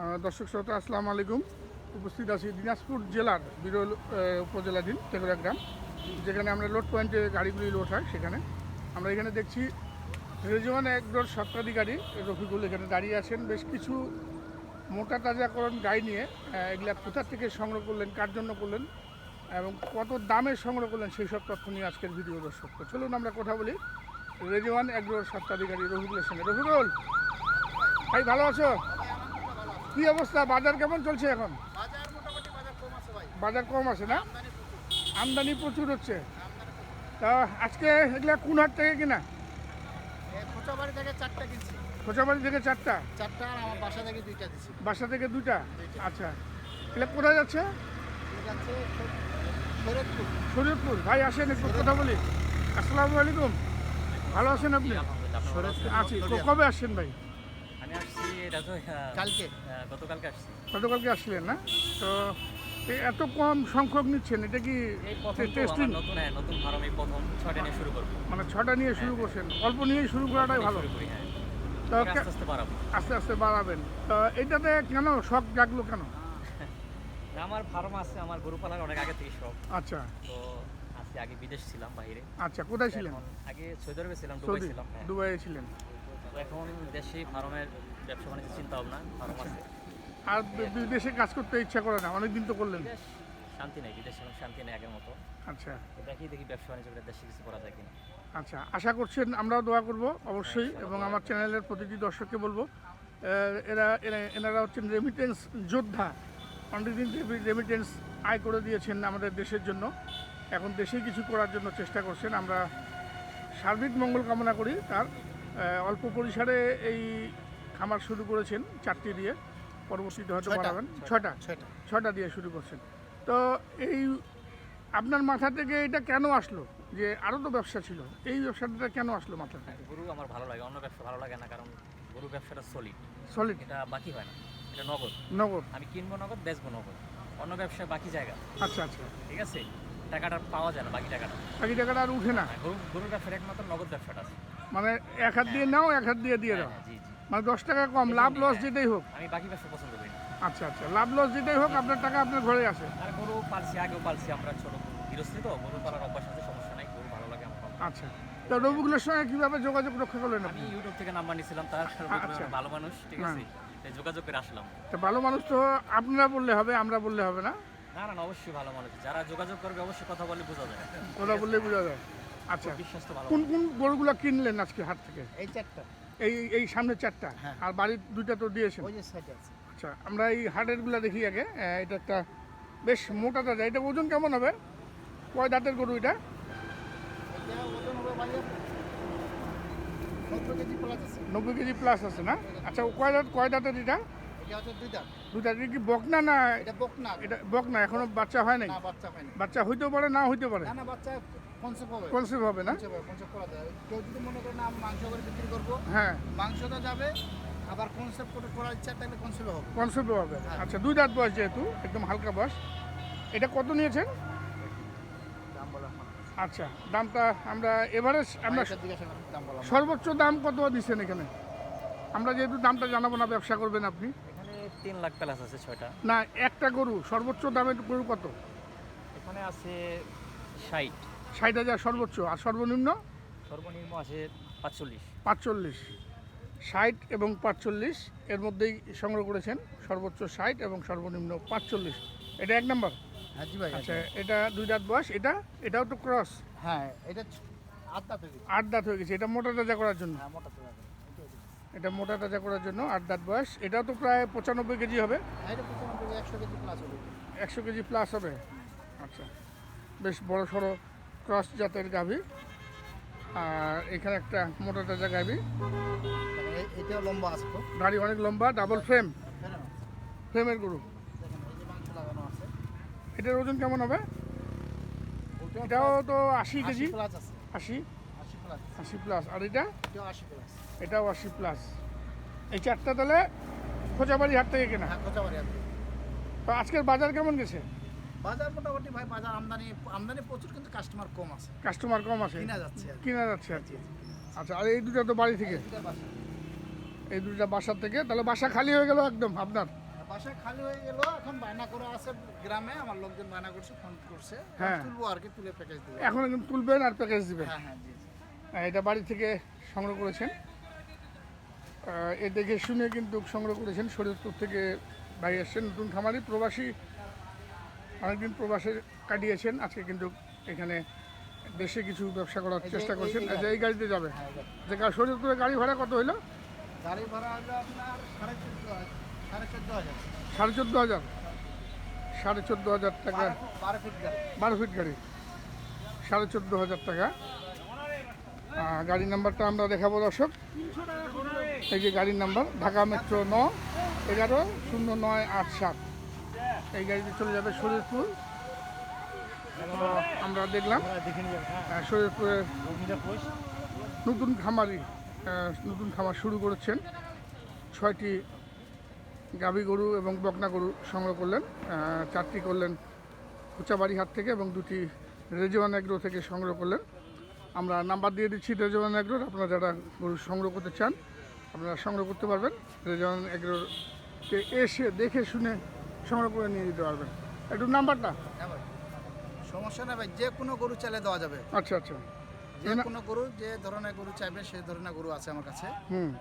দর্শক শ্রোতা, আসসালামু আলাইকুম। উপস্থিত আছি দিনাজপুর জেলার বিরল উপজেলাধীন তেঘরা গ্রাম, যেখানে আমরা লোড পয়েন্টে গাড়িগুলি লোড হয় সেখানে। আমরা এখানে দেখছি রেজওয়ান একডোর সত্ত্বাধিকারী, রফিকুল এখানে দাঁড়িয়ে আছেন। বেশ কিছু মোটা তাজাকরণ গাড়ি নিয়ে এগুলা কোথা থেকে সংগ্রহ করলেন, কার জন্য করলেন, এবং কত দামে সংগ্রহ করলেন সেই সব তথ্য নিয়ে আজকের ভিডিও দর্শক। চলুন আমরা কথা বলি রেজওয়ান একডোর সত্ত্বাধিকারী রফিকুলের সঙ্গে। রফিকুল, ভাই ভালো আছো? কি অবস্থা? বাজার কেমন চলছে এখন? বাজার মোটামুটি বাজার কম আছে না? আমদানি প্রচুর। হচ্ছে। তা আজকে এগুলা কোন হাট থেকে কিনা? খোঁচাবাড়ি থেকে চারটা কিনছি। খোঁচাবাড়ি থেকে চারটা? চারটা আর আমার বাসা থেকে দুইটা বাসা থেকে দুইটা। আচ্ছা। এগুলা কোথায় যাচ্ছে? শরীয়তপুর ভাই আসেন একটু কথা বলি। আসসালামু আলাইকুম। ভালো আছেন আপনি? আছি। কবে আসছেন ভাই? আমি আসছি এটা কালকে? গতকালকে আসছি। গতকালকে আসছিলেন না? তো এত কম সংখ্যক নিচ্ছেন এটা কি টেস্টিং নতুন হ্যাঁ নতুন ফার্ম এই প্রথম ছয়টা নিয়ে শুরু করব। মানে ছটা নিয়ে শুরু করছেন। অল্প নিয়েই শুরু করাটাই ভালো। হ্যাঁ। তো আস্তে আস্তে বাড়াবো। আস্তে আস্তে বাড়াবেন। তো এটাতে কেন শখ জাগলো কেন? আমার ফার্ম আছে আমার গরু পালার অনেক আগে থেকে শখ। আচ্ছা। তো আজকে আগে বিদেশ ছিলাম বাইরে। আচ্ছা কোথায় ছিলেন? আগে সৌদি আরবে ছিলাম দুবাই ছিলাম হ্যাঁ। দুবাইয়ে ছিলেন। এখন দেশে ফার্মের ব্যবসা বাণিজ্য চিন্তা ভাবনা ফার্ম আছে। আর বিদেশে কাজ করতে ইচ্ছা করে না অনেকদিন তো করলেন। শান্তি নেই বিদেশে শান্তি নেই আগের মতো। আচ্ছা। দেখি দেখি ব্যবসা বাণিজ্য করে দেশে কিছু করা যায় কিনা। আচ্ছা আশা করছেন আমরাও দোয়া করব অবশ্যই এবং আমার চ্যানেলের প্রতিটি দর্শককে বলব এরা এরা- এনারা হচ্ছেন রেমিটেন্স যোদ্ধা। অনেকদিন রেমিটেন্স আয় করে দিয়েছেন আমাদের দেশের জন্য। এখন দেশেই কিছু করার জন্য চেষ্টা করছেন আমরা সার্বিক মঙ্গল কামনা করি তার। অল্প পরিসরে এই খামার শুরু করেছেন চারটি দিয়ে। পরবর্তীতে হয়তো। বাড়াবেন। ছয়টা। ছয়টা। ছটা দিয়ে শুরু করছেন। তো এই আপনার মাথা থেকে এটা কেন আসলো? যে আরও তো ব্যবসা ছিল। এই ব্যবসাটা কেন আসলো মাথা থেকে? গরু আমার ভালো লাগে অন্য ব্যবসা ভালো লাগে না কারণ গরু ব্যবসাটা সলিড সলিড এটা বাকি হয় না। এটা নগদ। নগদ? আমি কিনবো নগদ বেচবো নগদ। অন্য ব্যবসা বাকি জায়গা। আচ্ছা আচ্ছা। ঠিক আছে? টাকাটা পাওয়া যায় না বাকি টাকাটা। বাকি টাকাটা আর উঠে না? হ্যাঁ, গরু গরুর ব্যবসার একমাত্র নগদ ব্যবসাটা আছে। মানে এক হাত দিয়ে নাও এক হাত দিয়ে দিয়ে দাও। হ্যাঁ, মানে দশ টাকা কম লাভ লস যেটাই হোক। আমি বাকি ব্যবসা পছন্দ করি আচ্ছা আচ্ছা লাভ লস যেটাই হোক আপনার টাকা আপনার ঘরে আসে। আর গরু পালছি আগেও পালছি আমরা ছোট গৃহস্থী তো গরু পালার অভ্যাস আছে সমস্যা নাই গরু ভালো লাগে আমার আচ্ছা তো রবিগুলোর সঙ্গে কীভাবে যোগাযোগ রক্ষা করলেন আমি ইউটিউব থেকে নাম্বার নিয়েছিলাম তার আচ্ছা। ভালো মানুষ ঠিক আছে? তাই যোগাযোগ করে আসলাম। তো ভালো মানুষ তো আপনারা বললে হবে আমরা বললে হবে না? না না না, অবশ্যই ভালো মানুষ যারা যোগাযোগ করবে অবশ্যই কথা বলে বোঝা যায়। কথা বললে বোঝা যায়। আচ্ছা। ভালো কোন কোন গরুগুলো কিনলেন আজকে হাট থেকে? এই চারটা। এই এই সামনে চারটা? হ্যাঁ। আর বাড়ির দুইটা তো দিয়েছেন? ওই যে সাইডে আছে। আচ্ছা আমরা এই হাটেরগুলো দেখি আগে। এটা একটা বেশ মোটা তাজা। এটা ওজন কেমন হবে? কয় দাঁতের গরু এটা? ওজন হবে নব্বই কেজি প্লাস আছে। না? আচ্ছা কয় দাঁত কয় দাঁতের এটা? দুই দাঁত। কি বকনা না এটা বক না এটা বক না এখনও বাচ্চা হয় নাই? বাচ্চা হইতেও পারে না হইতে পারে? না বাচ্চা কনসেপ্ট হবে। কনসেপ্ট হবে না? কনসেপ্ট করা যায়। কেউ যদি মনে করে না আমি মাংস করে বিক্রি করব হ্যাঁ। মাংসটা যাবে আবার কনসেপ্ট করে করার ইচ্ছা থাকলে কনসেপ্ট হবে। কনসেপ্ট হবে। হ্যাঁ। আচ্ছা দুই দাঁত বয়স যেহেতু একদম হালকা বয়স। এটা কত নিয়েছেন? দাম বলা আচ্ছা দামটা আমরা এভারেজ আমরা সর্বোচ্চ দাম কত দিচ্ছেন এখানে? আমরা যেহেতু দামটা জানাব না ব্যবসা করবেন আপনি। এখানে তিন লাখ প্লাস আছে ছয়টা। না একটা গরু সর্বোচ্চ দামের গরু কত? এখানে আছে ষাট। ষাট হাজার সর্বোচ্চ আর সর্বনিম্ন? সর্বনিম্ন আছে পাঁচচল্লিশ। পাঁচচল্লিশ। ষাট এবং পাঁচচল্লিশ এর মধ্যেই সংগ্রহ করেছেন সর্বোচ্চ ষাট এবং সর্বনিম্ন পাঁচচল্লিশ। এটা এক নম্বর? হ্যাঁ জি ভাই আচ্ছা এটা দুই দাঁত বয়স? এটা? এটাও তো ক্রস হ্যাঁ এটা আটটা থেকে আট দাঁত হয়ে গেছে এটা মোটা তাজা করার জন্য? হ্যাঁ মোটা এটা মোটা তাজা করার জন্য আট দাঁত বয়স। এটাও তো প্রায় পঁচানব্বই কেজি হবে? হ্যাঁ এটা পঁচানব্বই একশো কেজি প্লাস হবে। একশো কেজি প্লাস হবে? আচ্ছা বেশ বড় সড়ো ক্রস জাতের গাভী। আর এখানে একটা মোটা তাজা গাভী। দেখেন, এ- এটাও লম্বা আছে গাড়ি অনেক লম্বা ডাবল ফ্রেম ফ্রেমের গরু। এটার ওজন কেমন হবে? এটাও তো আশি কেজি। আশি? আশি প্লাস আর এটা? এটাও আশি প্লাস এই চারটা তাহলে খোঁজাবাড়ি হাট থেকে কেনা। হ্যাঁ কোচাবাড়ি আছে তো আজকের বাজার কেমন গেছে? বাজার মোটামুটি ভাই বাজার আমদানি আমদানি প্রচুর কিন্তু কাস্টমার কম আছে। কাস্টমার কম আছে? কিনা যাচ্ছে আর কিনা যাচ্ছে আর কি। আচ্ছা আর এই দুটো তো বাড়ি থেকে? এই বাসা। দুটা বাসার থেকে? তাহলে বাসা খালি হয়ে গেল একদম আপনার? বাসা খালি হয়ে গেল এখন বায়না করে আছে গ্রামে আমার লোকজন বায়না করছে ফোন করছে। হ্যাঁ। তুলবো আর কি তুলে প্যাকেজ দেবো। এখন একদম তুলবেন আর প্যাকেজ দিবেন? হ্যাঁ হ্যাঁ জি জি। এটা বাড়ি থেকে সংগ্রহ করেছেন। এ দেখে শুনে কিন্তু সংগ্রহ করেছেন। শরীরপুর থেকে ভাই আসছেন নতুন খামারি প্রবাসী অনেকদিন প্রবাসে কাটিয়েছেন আজকে কিন্তু এখানে দেশে কিছু ব্যবসা করার চেষ্টা করছেন। এই আচ্ছা, এই গাড়িতে যাবে? হ্যাঁ। যে গা- শরীরপুরে গাড়ি ভাড়া কত হইল? গাড়ি ভাড়া আপনার সাড়ে চোদ্দ হাজার সাড়ে চোদ্দ হাজার। টাকা। বারো ফিট গাড়ি। গাড়ি। সাড়ে চোদ্দ হাজার টাকা। গাড়ির নাম্বারটা আমরা দেখাবো দর্শক। এই যে গাড়ির নাম্বার ঢাকা মেট্রো ন এগারো শূন্য নয় আট সাত। এই গাড়িতে চলে যাবে শরীরপুর আমরা দেখলাম আহ, শরীরপুরের নতুন খামারি নতুন খামার শুরু করেছেন। ছয়টি গাভী গরু এবং বকনা গরু সংগ্রহ করলেন চারটি করলেন কুচাবাড়ি হাট থেকে এবং দুটি রেজওয়ান এগ্রো থেকে সংগ্রহ করলেন। আমরা নাম্বার দিয়ে দিচ্ছি রেজওয়ান এগ্রোর আপনারা যারা গরু সংগ্রহ করতে চান আপনারা সংগ্রহ করতে পারবেন। রেজওয়ান এগ্রোতে এসে দেখে শুনে সংগ্রহ করে নিয়ে যেতে পারবেন। একটু নাম্বারটা? হ্যাঁ সমস্যা না ভাই যে কোনো গরু চাইলে দেওয়া যাবে। আচ্ছা আচ্ছা। যে কোনো গরু যে ধরনের গরু চাইবে সেই ধরনের গরু আছে আমার কাছে।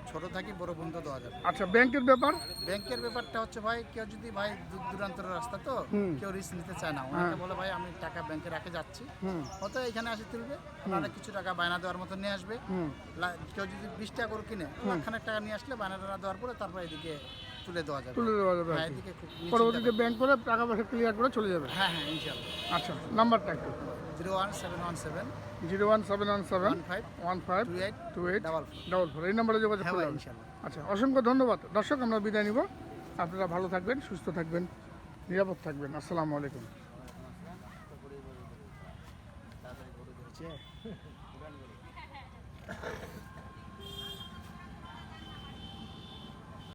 ছোট থাকি বড় পর্যন্ত দেওয়া যাবে। আচ্ছা ব্যাংকের ব্যাপার? ব্যাংকের ব্যাপারটা হচ্ছে ভাই কেউ যদি ভাই দূর দূরান্তের রাস্তা তো কেউ রিস্ক নিতে চায় না। ওনাকে বলে ভাই আমি টাকা ব্যাংকে রাখে যাচ্ছি। হয়তো এখানে আসে তুলবে ওনারা কিছু টাকা বায়না দেওয়ার মতো নিয়ে আসবে। কেউ যদি বিশ টাকা করে কিনে লাখখানেক টাকা নিয়ে আসলে বায়না টানা দেওয়ার পরে তারপর এদিকে তুলে দেওয়া যাবে। তুলে দেওয়া যাবে হ্যাঁ। এদিকে খুব পরবর্তীতে ব্যাংক করে টাকা পয়সা ক্লিয়ার করে চলে যাবে। হ্যাঁ হ্যাঁ ইনশাল্লাহ আচ্ছা নাম্বারটা একটু। Zero one seven one seven zero one seven one seven five one five two eight two eight double double four. এই নম্বরে যোগাযোগ হ্যাঁ করলে ভাই হবে। ইনশাল্লাহ আচ্ছা অসংখ্য ধন্যবাদ। দর্শক আমরা বিদায় নিব। আপনারা ভালো থাকবেন সুস্থ থাকবেন নিরাপদ থাকবেন। আসসালামু আলাইকুম।